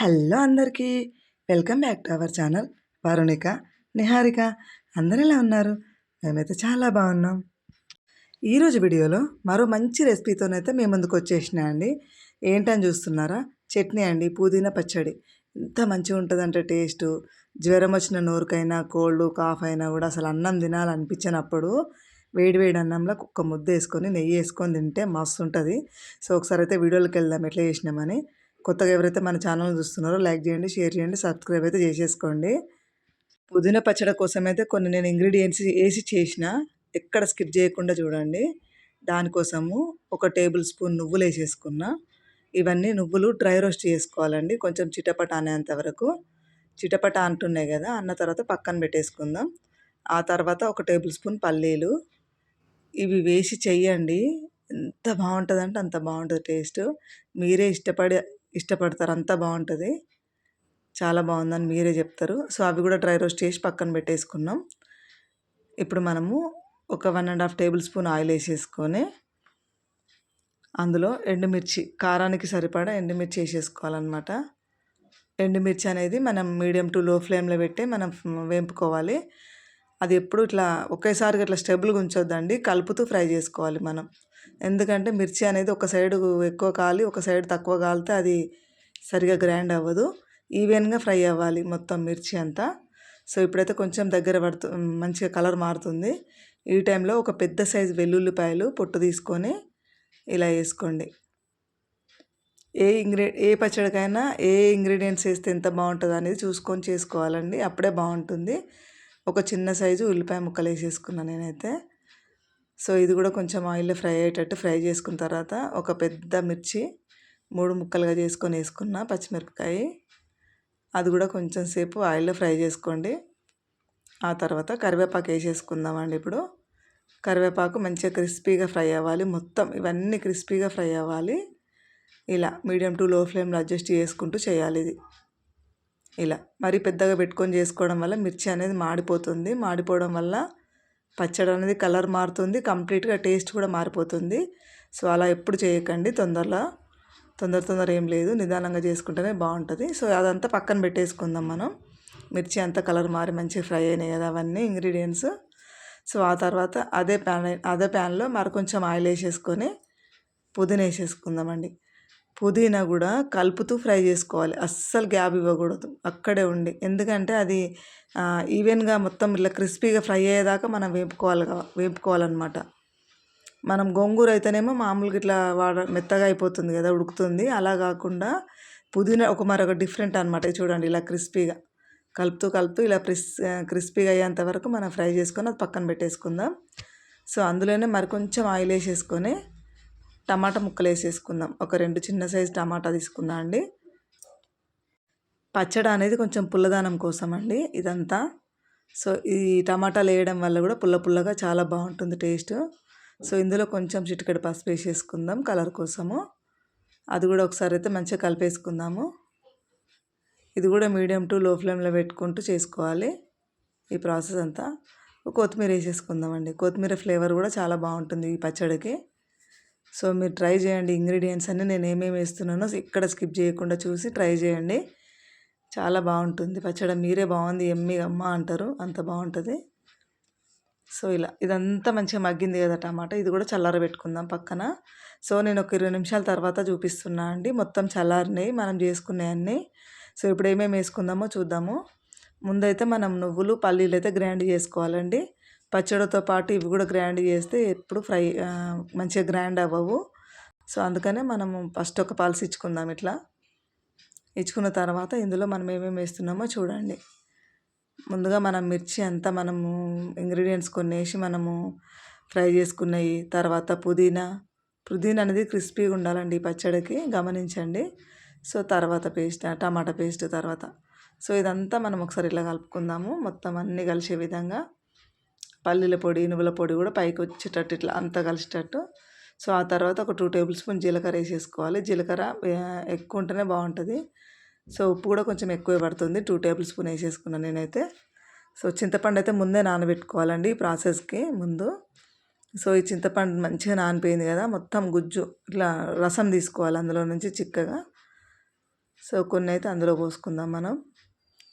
Hello అందరికీ welcome back to our channel Varunika Niharika. అందరు ఎలా ఉన్నారు? మేమైతే చాలా బాగున్నాం. ఈరోజు వీడియోలో మరో మంచి రెసిపీతోనైతే మేము ముందుకు వచ్చేసిన అండి. ఏంటని చూస్తున్నారా? చట్నీ అండి పుదీనా పచ్చడి. ఎంత మంచిగా ఉంటుందంటే టేస్ట్. జ్వరం వచ్చిన నోరుకైనా కోల్డ్ కాఫ్ అయినా కూడా అసలు అన్నం తినాలనిపించినప్పుడు వేడి వేడి అన్నంలో కుక్క ముద్ద వేసుకొని నెయ్యి వేసుకొని తింటే మస్తు ఉంటుంది. సో ఒకసారి అయితే వీడియోలోకి వెళ్దాం ఎట్లా చేసినామని. కొత్తగా ఎవరైతే మన ఛానల్ చూస్తున్నారో లైక్ చేయండి షేర్ చేయండి సబ్స్క్రైబ్ అయితే చేసేసుకోండి. పుదీనా పచ్చడి కోసం అయితే కొన్ని నేను ఇంగ్రీడియంట్స్ వేసి చేసిన ఎక్కడ స్కిప్ చేయకుండా చూడండి. దానికోసము ఒక టేబుల్ స్పూన్ నువ్వులు వేసేసుకున్నా. ఇవన్నీ నువ్వులు డ్రై రోస్ట్ చేసుకోవాలండి కొంచెం చిటపట అనేంత వరకు. చిటపట అంటున్నాయి కదా అన్న తర్వాత పక్కన పెట్టేసుకుందాం. ఆ తర్వాత ఒక టేబుల్ స్పూన్ పల్లీలు. ఇవి వేసి చెయ్యండి. ఎంత బాగుంటుందంటే అంత బాగుంటుంది టేస్ట్. మీరే ఇష్టపడి ఇష్టపడతారు. అంతా బాగుంటుంది. చాలా బాగుందని మీరే చెప్తారు. సో అవి కూడా డ్రై రోస్ట్ చేసి పక్కన పెట్టేసుకున్నాం. ఇప్పుడు మనము ఒక one and half tablespoon oil వేసేసుకొని అందులో ఎండుమిర్చి కారానికి సరిపడా ఎండుమిర్చి వేసేసుకోవాలన్నమాట. ఎండుమిర్చి అనేది మనం మీడియం టు లో ఫ్లేమ్లో పెట్టి మనం వేపుకోవాలి. అది ఎప్పుడు ఇట్లా ఒకేసారిగా ఇట్లా స్టెబుల్గా ఉంచొద్దండి. కలుపుతూ ఫ్రై చేసుకోవాలి మనం. ఎందుకంటే మిర్చి అనేది ఒక సైడ్ ఎక్కువ కాలి ఒక సైడ్ తక్కువ కాలితే అది సరిగా గ్రైండ్ అవ్వదు. ఈవెన్గా ఫ్రై అవ్వాలి మొత్తం మిర్చి అంతా. సో ఇప్పుడైతే కొంచెం దగ్గర పడుతు మంచిగా కలర్ మారుతుంది. ఈ టైంలో ఒక పెద్ద సైజు వెల్లుల్లిపాయలు పొట్టు తీసుకొని ఇలా వేసుకోండి. ఏ ఇంగ్రీ ఏ పచ్చడికైనా ఏ ఇంగ్రీడియంట్స్ వేస్తే ఎంత బాగుంటుంది అనేది చూసుకొని చేసుకోవాలండి. అప్పుడే బాగుంటుంది. ఒక చిన్న సైజు ఉల్లిపాయ ముక్కలు వేసేసుకున్నాను నేనైతే. సో ఇది కూడా కొంచెం ఆయిల్లో ఫ్రై అయ్యేటట్టు ఫ్రై చేసుకున్న తర్వాత ఒక పెద్ద మిర్చి మూడు ముక్కలుగా చేసుకొని వేసుకున్న పచ్చిమిరపకాయ. అది కూడా కొంచెం సేపు ఆయిల్లో ఫ్రై చేసుకోండి. ఆ తర్వాత కరివేపాకు వేసేసుకుందామండి ఇప్పుడు. కరివేపాకు మంచిగా క్రిస్పీగా ఫ్రై అవ్వాలి. మొత్తం ఇవన్నీ క్రిస్పీగా ఫ్రై అవ్వాలి. ఇలా మీడియం టు లో ఫ్లేమ్లో అడ్జస్ట్ చేసుకుంటూ చేయాలి ఇది. ఇలా. మరీ పెద్దగా పెట్టుకొని చేసుకోవడం వల్ల మిర్చి అనేది మాడిపోతుంది. మాడిపోవడం వల్ల పచ్చడి అనేది కలర్ మారుతుంది కంప్లీట్గా టేస్ట్ కూడా మారిపోతుంది. సో అలా ఎప్పుడు చేయకండి. తొందరలో తొందర తొందర ఏం లేదు. నిదానంగా చేసుకుంటేనే బాగుంటుంది. సో అదంతా పక్కన పెట్టేసుకుందాం మనం. మిర్చి అంతా కలర్ మారి మంచిగా ఫ్రై అయినాయి కదా అవన్నీ ఇంగ్రీడియంట్స్. సో ఆ తర్వాత అదే ప్యాన్ అదే ప్యాన్లో మరి కొంచెం ఆయిల్ వేసేసుకొని పుదీనా వేసేసుకుందామండి. పుదీనా కూడా కలుపుతూ ఫ్రై చేసుకోవాలి. అస్సలు గ్యాప్ ఇవ్వకూడదు. అక్కడే ఉండి. ఎందుకంటే అది ఈవెన్గా మొత్తం ఇట్లా క్రిస్పీగా ఫ్రై అయ్యేదాకా మనం వేపుకోవాలి వేపుకోవాలన్నమాట. మనం గోంగూర అయితేనేమో మామూలుగా ఇట్లా వాడ మెత్తగా అయిపోతుంది కదా ఉడుకుతుంది. అలా కాకుండా పుదీనా ఒక మరొక డిఫరెంట్ అనమాట చూడండి ఇలా క్రిస్పీగా కలుపుతూ కలుపుతూ ఇలా క్రిస్ క్రిస్పీగా అయ్యేంత వరకు మనం ఫ్రై చేసుకొని అది పక్కన పెట్టేసుకుందాం. సో అందులోనే మరి కొంచెం ఆయిల్ వేసేసుకొని టమాటా ముక్కలు వేసేసుకుందాం ఒక రెండు చిన్న సైజు టమాటా తీసుకుందాం అండి? పచ్చడి అనేది కొంచెం పుల్లదానం కోసం అండి ఇదంతా. సో ఈ టమాటాలు వేయడం వల్ల కూడా పుల్ల పుల్లగా చాలా బాగుంటుంది టేస్ట్. సో ఇందులో కొంచెం చిటికెడు పసుపు వేసేసుకుందాం కలర్ కోసము. అది కూడా ఒకసారి అయితే మంచిగా కలిపేసుకుందాము. ఇది కూడా మీడియం టు లో ఫ్లేమ్లో పెట్టుకుంటూ చేసుకోవాలి ఈ ప్రాసెస్ అంతా. కొత్తిమీర వేసేసుకుందామండి. కొత్తిమీర ఫ్లేవర్ కూడా చాలా బాగుంటుంది ఈ పచ్చడికి. సో మీరు ట్రై చేయండి ఇంగ్రీడియంట్స్ అన్నీ. నేను ఏమేమి వేస్తున్నానో ఇక్కడ స్కిప్ చేయకుండా చూసి ట్రై చేయండి. చాలా బాగుంటుంది. పచ్చడి మీరే బాగుంది. ఎమ్మి అమ్మ అంటారు. అంత బాగుంటుంది. సో ఇలా ఇదంతా మంచిగా మగ్గింది కదా టమాటా. ఇది కూడా చల్లారబెట్టుకుందాం పక్కన. సో నేను ఒక ఇరవై నిమిషాల తర్వాత చూపిస్తున్నా అండి. మొత్తం చల్లారినాయి మనం చేసుకునేవన్నీ సో ఇప్పుడు ఏమేమి వేసుకుందామో చూద్దాము. ముందైతే మనం నువ్వులు పల్లీలు అయితే గ్రైండ్ చేసుకోవాలండి. పచ్చడితో పాటు ఇవి కూడా గ్రైండ్ చేస్తే ఎప్పుడు ఫ్రై మంచిగా గ్రైండ్ అవ్వవు. సో అందుకనే మనము ఫస్ట్ ఒక పల్స్ ఇచ్చుకుందాం ఇట్లా. ఇచ్చుకున్న తర్వాత ఇందులో మనం ఏమేమి వేస్తున్నామో చూడండి. ముందుగా మనం మిర్చి అంతా మనము ఇంగ్రీడియంట్స్ కొన్ని వేసి మనము ఫ్రై చేసుకున్నాయి. తర్వాత పుదీనా. పుదీనా అనేది క్రిస్పీగా ఉండాలండి ఈ పచ్చడికి గమనించండి. సో తర్వాత పేస్ట్ టమాటా పేస్ట్ తర్వాత. సో ఇదంతా మనం ఒకసారి ఇలా కలుపుకుందాము. మొత్తం అన్నీ కలిసే విధంగా. పల్లీల పొడి నువ్వుల పొడి కూడా పైకి వచ్చేటట్టు ఇట్లా అంతా కలిసేటట్టు. సో ఆ తర్వాత ఒక టూ టేబుల్ స్పూన్ జీలకర్ర వేసేసుకోవాలి. జీలకర్ర ఎక్కువ ఉంటేనే బాగుంటుంది. సో ఉప్పు కూడా కొంచెం ఎక్కువే పడుతుంది. టూ టేబుల్ స్పూన్ వేసేసుకున్నాను నేనైతే. సో చింతపండు అయితే ముందే నానబెట్టుకోవాలండి ఈ ప్రాసెస్కి ముందు. సో ఈ చింతపండు మంచిగా నానిపోయింది కదా మొత్తం గుజ్జు ఇట్లా రసం తీసుకోవాలి అందులో నుంచి చిక్కగా. సో కొన్ని అయితే అందులో పోసుకుందాం మనం.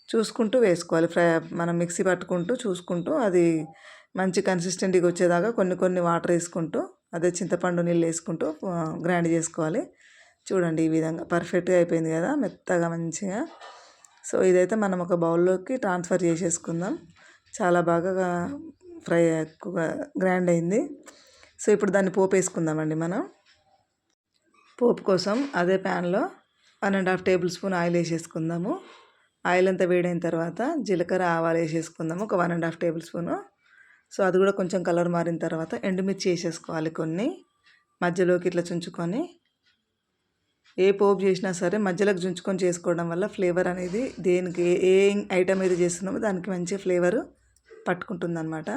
చూసుకుంటూ వేసుకోవాలి. ఫ్రై మనం మిక్సీ పట్టుకుంటూ చూసుకుంటూ అది మంచి కన్సిస్టెంట్గా వచ్చేదాకా కొన్ని కొన్ని వాటర్ వేసుకుంటూ అదే చింతపండు నీళ్ళు వేసుకుంటూ గ్రైండ్ చేసుకోవాలి. చూడండి ఈ విధంగా పర్ఫెక్ట్గా అయిపోయింది కదా మెత్తగా మంచిగా. సో ఇదైతే మనం ఒక బౌల్లోకి ట్రాన్స్ఫర్ చేసేసుకుందాం. చాలా బాగా ఫ్రై ఎక్కువగా గ్రైండ్ అయింది. సో ఇప్పుడు దాన్ని పోపు వేసుకుందామండి మనం. పోపు కోసం అదే ప్యాన్లో one and half tablespoon oil వేసేసుకుందాము. ఆయిల్ అంతా వేడైన తర్వాత జీలకర్ర ఆవాలు వేసేసుకుందాము. ఒక one and half tablespoon. So అది కూడా కొంచెం కలర్ మారిన తర్వాత ఎండుమిర్చి వేసేసుకోవాలి కొన్ని. మధ్యలోకి ఇట్లా చుంచుకొని. ఏ పోపు చేసినా సరే మధ్యలోకి చుంచుకొని చేసుకోవడం వల్ల ఫ్లేవర్ అనేది దేనికి ఏ ఐటమ్ ఏది చేస్తున్నామో దానికి మంచి ఫ్లేవర్ పట్టుకుంటుంది అనమాట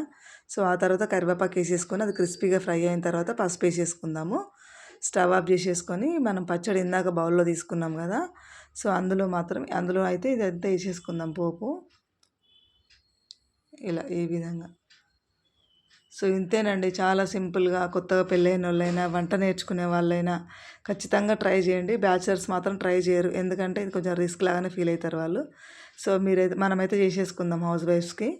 సో ఆ తర్వాత కరివేపాకు వేసేసుకొని అది క్రిస్పీగా ఫ్రై అయిన తర్వాత పసుపు వేసేసుకుందాము. స్టవ్ ఆఫ్ చేసేసుకొని మనం పచ్చడి ఇందాక బౌల్లో తీసుకున్నాం కదా సో అందులో మాత్రం అందులో అయితే ఇదంతా వేసేసుకుందాం పోపు. ఇలా ఈ విధంగా. సో ఇంతేనండి చాలా సింపుల్గా కొత్తగా పెళ్ళైన వాళ్ళైనా వంట నేర్చుకునే వాళ్ళైనా ఖచ్చితంగా ట్రై చేయండి. బ్యాచిలర్స్ మాత్రం ట్రై చేయరు. ఎందుకంటే ఇది కొంచెం రిస్క్ లాగానే ఫీల్ అవుతారు వాళ్ళు. సో మీరైతే మనమైతే చేసేసుకుందాం హౌస్ వైఫ్స్కి.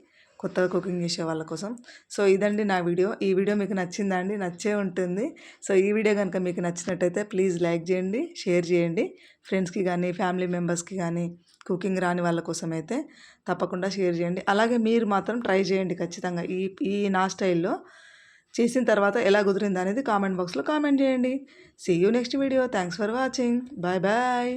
కొత్తగా కుకింగ్ చేసే వాళ్ళ కోసం. సో ఇదండి నా వీడియో. ఈ వీడియో మీకు నచ్చిందా అండి? నచ్చే ఉంటుంది. సో ఈ వీడియో కనుక మీకు నచ్చినట్టయితే ప్లీజ్ లైక్ చేయండి షేర్ చేయండి. ఫ్రెండ్స్కి కానీ ఫ్యామిలీ మెంబర్స్కి కానీ కుకింగ్ రాని వాళ్ళ కోసం అయితే తప్పకుండా షేర్ చేయండి. అలాగే మీరు మాత్రం ట్రై చేయండి ఖచ్చితంగా. ఈ ఈ నా స్టైల్లో చేసిన తర్వాత ఎలా కుదిరింది అనేది కామెంట్ బాక్స్లో కామెంట్ చేయండి. See you next video thanks for watching bye bye